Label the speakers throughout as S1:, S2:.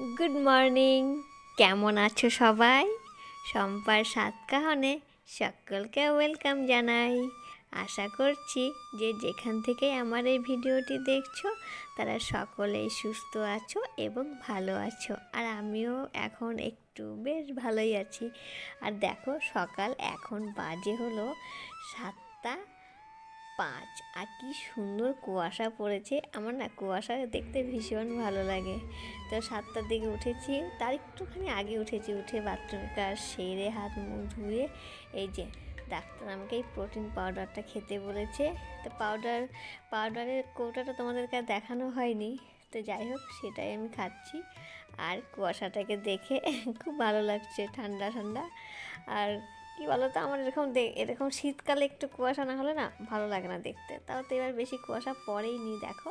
S1: Good morning কেমন আছো সবাই? সম্পার সাতকাহনে সকলকে ওয়েলকাম জানাই। আশা করছি যে যেখান থেকে আমার এই ভিডিওটি দেখছ, তারা সকলেই সুস্থ আছো এবং ভালো আছো। আর আমিও এখন একটু বেশ ভালোই আছি। আর দেখো সকাল এখন বাজে হলো সাতটা পাঁচ। আর কি সুন্দর কুয়াশা পড়েছে। আমার না কুয়াশা দেখতে ভীষণ ভালো লাগে। তো সাতটার দিকে উঠেছি। তার একটুখানি আগে উঠেছি, উঠে বাথরুমের কাজ সেরে হাত মুখ ধুয়ে এই যে ডাক্তার আমাকে এই প্রোটিন পাউডারটা খেতে বলেছে। তো পাউডার পাউডারের কৌটাটা তোমাদেরকে আর দেখানো হয়নি। তো যাই হোক, সেটাই আমি খাচ্ছি। আর কুয়াশাটাকে দেখে খুব ভালো লাগছে ঠান্ডা ঠান্ডা। আর কি বলো তো আমার এরকম এরকম শীতকালে একটু কুয়াশা না হলে না ভালো লাগে না দেখতে। তাও তো এবার বেশি কুয়াশা পড়েই নি, দেখো।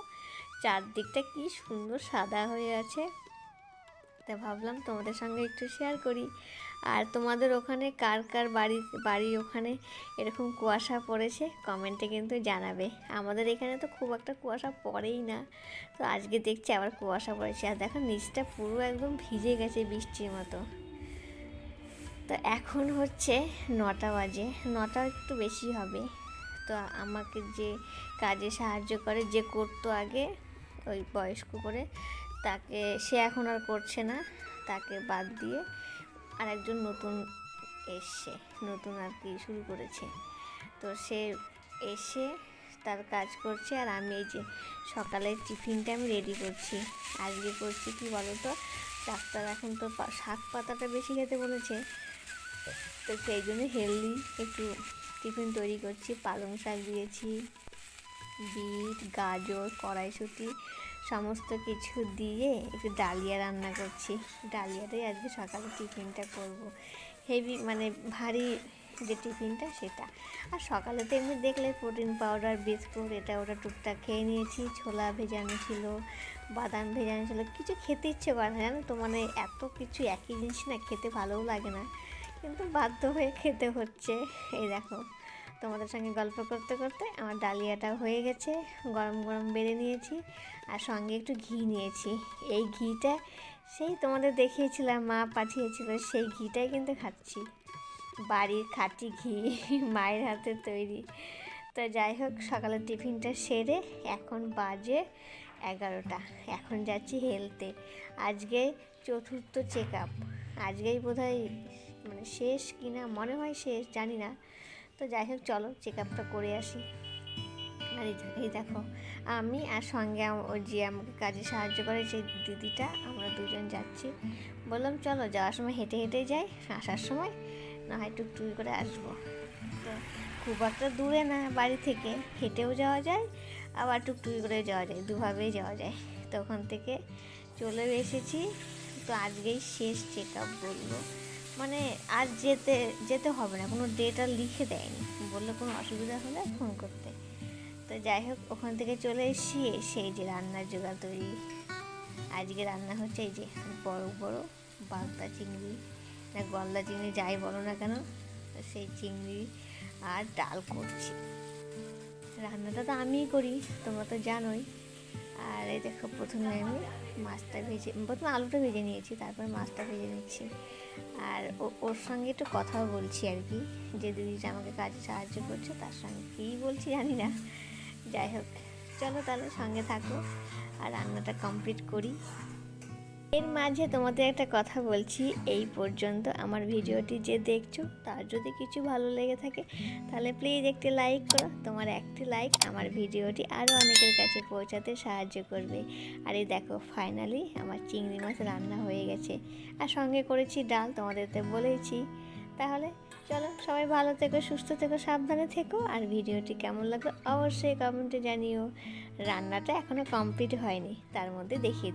S1: চারদিকটা কি সুন্দর সাদা হয়ে আছে। তা ভাবলাম তোমাদের সঙ্গে একটু শেয়ার করি। আর তোমাদের ওখানে কার কার বাড়ি বাড়ি ওখানে এরকম কুয়াশা পড়েছে কমেন্টে কিন্তু জানাবে। আমাদের এখানে তো খুব একটা কুয়াশা পড়েই না। তো আজকে দেখছি আবার কুয়াশা পড়েছে। আর দেখো নিচটা পুরো একদম ভিজে গেছে বৃষ্টির মতো। তো এখন হচ্ছে নটা বাজে, নটা একটু বেশি হবে। তো আমাকে যে কাজে সাহায্য করে, যে করতো আগে, ওই বয়স্ক করে, তাকে, সে এখন আর করছে না, তাকে বাদ দিয়ে আর একজন নতুন এসছে, নতুন আর কি শুরু করেছে। তো সে এসে তার কাজ করছে, আর আমি এই যে সকালের টিফিনটা আমি রেডি করছি। আজকে করছি কি বলো তো ডাক্তার এখন তো শাক পাতাটা বেশি খেতে বলেছে। তো সেই জন্য হেলদি একটু টিফিন তৈরি করছি, পালং শাক দিয়েছি, বিট, গাজর, কড়াইশুঁটি, সমস্ত কিছু দিয়ে একটু ডালিয়া রান্না করছি। ডালিয়াটাই আজকে সকালে টিফিনটা করব। হেভি মানে ভারী যে টিফিনটা সেটা। আর সকালে তো এমনি দেখলে প্রোটিন পাউডার বিস্কুট এটা ওটা টুকটাক খেয়ে নিয়েছি। ছোলা ভেজানো ছিল, বাদাম ভেজানো ছিল, কিছু খেতে ইচ্ছে করে না, জানো তো? মানে এত কিছু একই জিনিস না, খেতে ভালোও লাগে না। কিন্তু বাধ্য হয়ে খেতে হচ্ছে। এই দেখো, তোমাদের সঙ্গে গল্প করতে করতে আমার ডালিয়াটা হয়ে গেছে, গরম গরম বেড়ে নিয়েছি আর সঙ্গে একটু ঘি নিয়েছি। এই ঘিটা সেই তোমাদের দেখিয়েছিলাম, মা পাঠিয়েছিল, সেই ঘিটাই কিন্তু খাচ্ছি। বাড়ির খাঁটি ঘি মায়ের হাতে তৈরি। তো যাই হোক, সকালের টিফিনটা সেরে এখন বাজে এগারোটা। এখন যাচ্ছি হেলতে আজকে চতুর্থ চেক আপ আজকেই বোধহয় মানে শেষ কিনা মনে হয় শেষ, জানি না। তো যাই হোক, চলো চেক আপটা করে আসি। আর এই দেখো- আমি আর সঙ্গে যে আমাকে কাজে সাহায্য করে সেই দিদিটা, আমরা দুজন যাচ্ছি। বললাম, চলো, যাওয়ার সময় হেঁটে হেঁটে যাই, আসার সময়, না হয় টুকটুকি করে আসব। তো খুব একটা দূরে না, বাড়ি থেকে। হেঁটেও যাওয়া যায়, আবার টুকটুকি করে যাওয়া যায়, দুভাবেই যাওয়া যায়। তো ওখান থেকে চলে এসেছি। তো আজকেই শেষ চেক আপ বলল মানে আর যেতে যেতে হবে না, কোনো ডেট লিখে দেয়নি। বলল কোনো অসুবিধা হলে ফোন করতে। তো যাই হোক, ওখান থেকে চলে এসেছি সেই যে রান্নার জোগাড় তৈরি। আজকে রান্না হচ্ছে এই যে বড় বড় বাগদা চিংড়ি। না, গলদা চিংড়ি যাই বলো না কেন সেই চিংড়ি আর ডাল করছি। রান্নাটা তো আমিই করি, তোমরা তো জানোই। আর এই দেখো প্রথমে আমি মাছটা ভেজে, প্রথমে আলুটা ভেজে নিয়েছি, তারপর মাছটা ভেজে নিচ্ছি। আর ওর সঙ্গে একটু কথাও বলছি আর কি, যে দিদিটা আমাকে কাজে সাহায্য করছে, তার সঙ্গে কী বলছি জানি না। যাই হোক, চলো তাহলে সঙ্গে থাকো, আর রান্নাটা কমপ্লিট করি। এর মাঝে তোমাদের একটা কথা বলছি, এই পর্যন্ত আমার ভিডিওটি যে দেখছ, তার যদি কিছু ভালো লেগে থাকে, তাহলে প্লিজ একটি লাইক করো। তোমার একটি লাইক আমার ভিডিওটি আরও অনেকের কাছে পৌঁছাতে সাহায্য করবে। আর এই দেখো ফাইনালি আমার চিংড়ি মাছ রান্না হয়ে গেছে। আর সঙ্গে করেছি ডাল তোমাদের তো বলেইছি। তাহলে চলো, সবাই ভালো থেকো, সুস্থ থেকো, সাবধানে থেকো। আর ভিডিওটি কেমন লাগল অবশ্যই কমেন্টে জানিও। রান্নাটা এখনও কমপ্লিট হয়নি, তার মধ্যে দেখিয়ে